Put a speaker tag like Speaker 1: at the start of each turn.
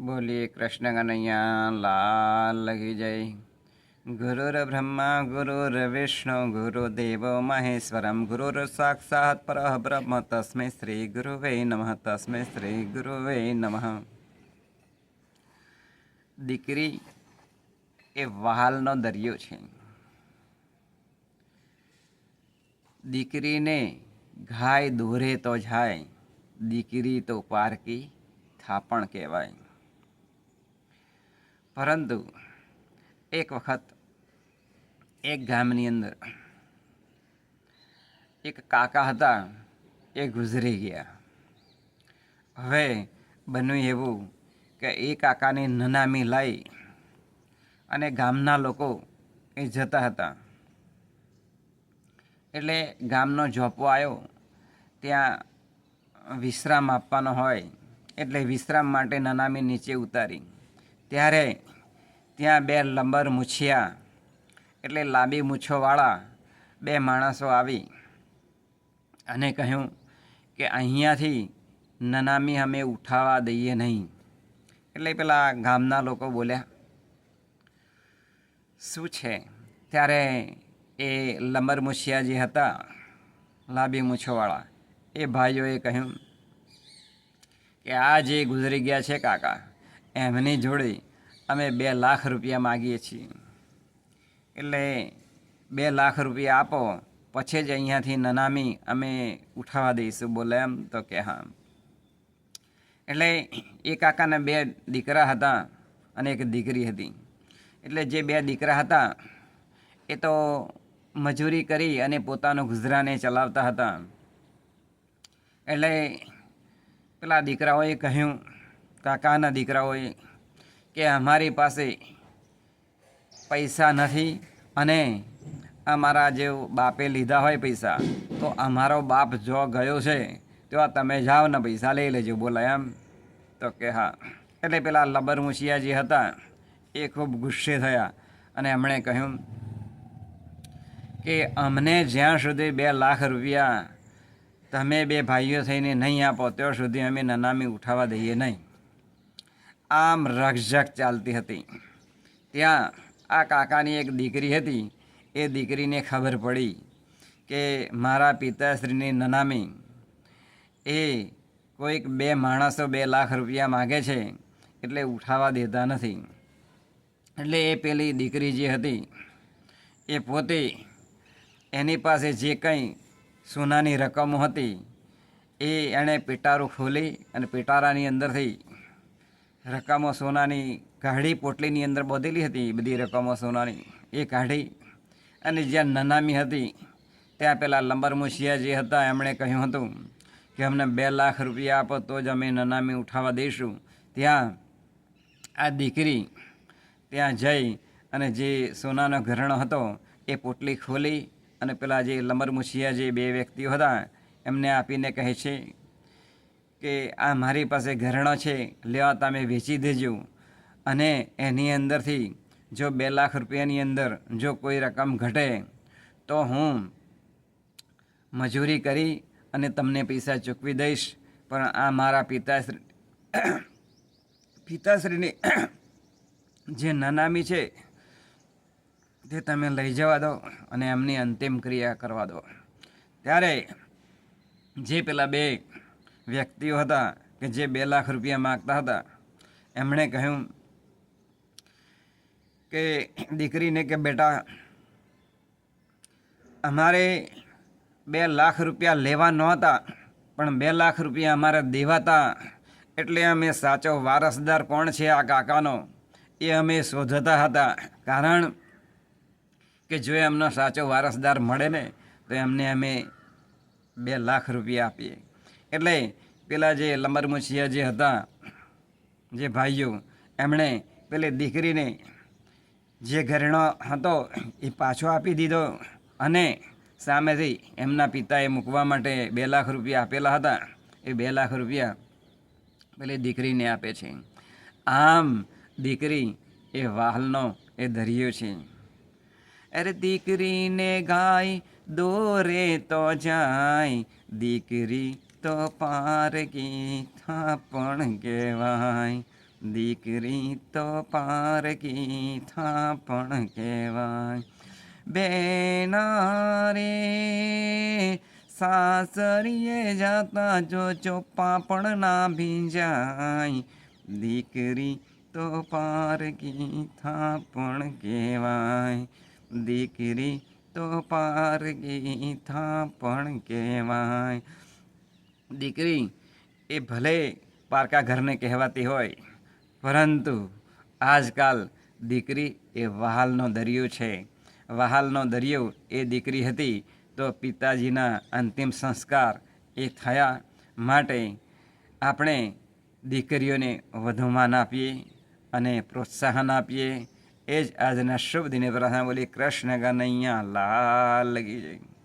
Speaker 1: બોલીએ કૃષ્ણ કનૈયા, લાલ લગી જય. ગુરુર બ્રહ્મા, ગુરુર વિષ્ણુ, ગુરુદેવ મહેશ્વરમ. ગુરુર સાક્ષાત પર બ્રહ્મ તસ્મે શ્રી ગુરુવે નમઃ, તસ્મે શ્રી ગુરુવે નમઃ. દીકરી એ વહાલનો દરિયો છે. દીકરીને ઘાય દોરે તો જાય, દીકરી તો પારકી થાપણ કહેવાય. પરંતુ એક વખત એક ગામની અંદર એક કાકા હતા, એ ગુજરી ગયા. હવે બન્યું એવું કે એ કાકાની નનામી લઈ અને ગામના લોકો એ જતા હતા. એટલે ગામનો જોપો આવ્યો, ત્યાં વિશ્રામ આપવાનો હોય એટલે વિશ્રામ માટે નનામી નીચે ઉતારી. ત્યારે ત્યાં બે લંબર મૂછિયા, એટલે લાંબી મૂછોવાળા બે માણસો આવી અને કહ્યું કે અહીંયાથી નનામી અમે ઉઠાવા દઈએ નહીં. એટલે પેલા ગામના લોકો બોલ્યા, શું છે? ત્યારે એ લંબર મૂછિયા જે હતા, લાંબી મૂછોવાળા, એ ભાઈઓએ કહ્યું કે આ જે ગુજરી ગયા છે કાકા એમની જોડે અમે બે લાખ રૂપિયા માગીએ છીએ. એટલે બે લાખ રૂપિયા આપો, પછી જ અહીંયાથી નનામી અમે ઉઠાવવા દઈશું. બોલે એમ તો કે હા. એટલે એ કાકાને બે દીકરા હતા અને એક દીકરી હતી. એટલે જે બે દીકરા હતા, એ તો મજૂરી કરી અને પોતાનું ગુજરાને ચલાવતા હતા. એટલે પેલા દીકરાઓએ કહ્યું કાકાના દીકરાઓએ કે અમારી પાસે પૈસા નથી અને અમારા જે બાપે લીધા હોય પૈસા, તો અમારો બાપ જો ગયો છે, તો તમે જાઓ ને પૈસા લઈ લેજો બોલાય એમ. તો કે હા. એટલે પેલા લબર મુશિયાજી હતા, એ ખૂબ ગુસ્સે થયા અને એમણે કહ્યું કે અમને જ્યાં સુધી બે લાખ રૂપિયા તમે બે ભાઈઓ થઈને નહીં આપો, ત્યાં સુધી અમે નનામી ઉઠાવવા દઈએ નહીં. આમ રકઝક ચાલતી હતી. ત્યાં આ કાકાની એક દીકરી હતી. એ દીકરીને ખબર પડી કે મારા પિતાશ્રીની નનામી એ કોઈક બે માણસો બે લાખ રૂપિયા માગે છે એટલે ઉઠાવા દેતા નથી. એટલે એ પેલી દીકરી જે હતી એ પોતે એની પાસે જે કંઈ સોનાની રકમો હતી એ એણે પેટારું ખોલી અને પેટારાની અંદરથી રકમો સોનાની કાઢી પોટલીની અંદર બોધેલી હતી, બધી રકમો સોનાની. એ કાઢી અને જ્યાં નનામી હતી, ત્યાં પેલા લંબર મુશિયા જે હતા, એમણે કહ્યું હતું કે, અમને બે લાખ રૂપિયા આપો, તો જ અમે નનામી ઉઠાવવા દઈશું. ત્યાં આ દીકરી ત્યાં જઈ અને જે સોનાનો ઘરેણો હતો, એ પોટલી ખોલી અને પેલા જે લંબર મુશિયા જે બે વ્યક્તિઓ હતા, એમને આપીને કહે છે કે આ મારી પાસે ઘરેણો છે, લેવા તમે વેચી દેજો. અને એની અંદરથી જો બે લાખ રૂપિયાની અંદર જો કોઈ રકમ ઘટે, તો હું મજૂરી કરી અને તમને પૈસા ચૂકવી દઈશ. પણ આ મારા પિતાશ્રી પિતાશ્રીની જે નનામી છે, તે તમે લઈ જવા દો અને એમની અંતિમ ક્રિયા કરવા દો. ત્યારે જે પેલા બે વ્યક્તિઓ હતા કે જે બે લાખ રૂપિયા માગતા હતા. એમણે કહ્યું કે, દીકરીને કે, બેટા, અમારે બે લાખ રૂપિયા લેવા નહોતા, પણ બે લાખ રૂપિયા અમારે દેવાતા, એટલે અમે સાચો વારસદાર કોણ છે આ કાકાનો? એ અમે શોધતા હતા. કારણ કે જો એમનો સાચો વારસદાર મળે ને, તો એમને અમે બે લાખ રૂપિયા આપીએ. એટલે પેલા જે લંબરમુછિયા જે હતા, જે ભાઈઓ, એમણે પેલી દીકરીને જે ઘરેણો હતો એ પાછો આપી દીધો અને સામેથી એમના પિતાએ મૂકવા માટે બે લાખ રૂપિયા આપેલા હતા. એ બે લાખ રૂપિયા પેલી દીકરીને આપે છે. આમ દીકરી એ વાહલનો એ દરિયો છે. અરે દીકરીને ગાય દોરે તો જાય, દીકરી તો પારકી થાપણ કહેવાય. દીકરી તો પારકી થાપણ કહેવાય. બેના રે સાસરીએ જાતા જો ચોપ્પા પણ ના ભીંજાય. દીકરી તો પારકી થાપણ કહેવાય. દીકરી તો પારકી થાપણ કહેવાય. દીકરી, એ ભલે પારકા ઘરને કહેવાતી હોય, પરંતુ આજકાલ દીકરી એ વહાલનો દરિયો છે. વહાલનો દરિયો એ દીકરી હતી તો પિતાજીના અંતિમ સંસ્કાર એ થયા માટે આપણે દીકરીઓને વધુ માન આપીએ અને પ્રોત્સાહન આપીએ. એ જ આજના શુભ દિને પ્રાર્થના બોલી કૃષ્ણ કનૈયા લાલ લગી જાય.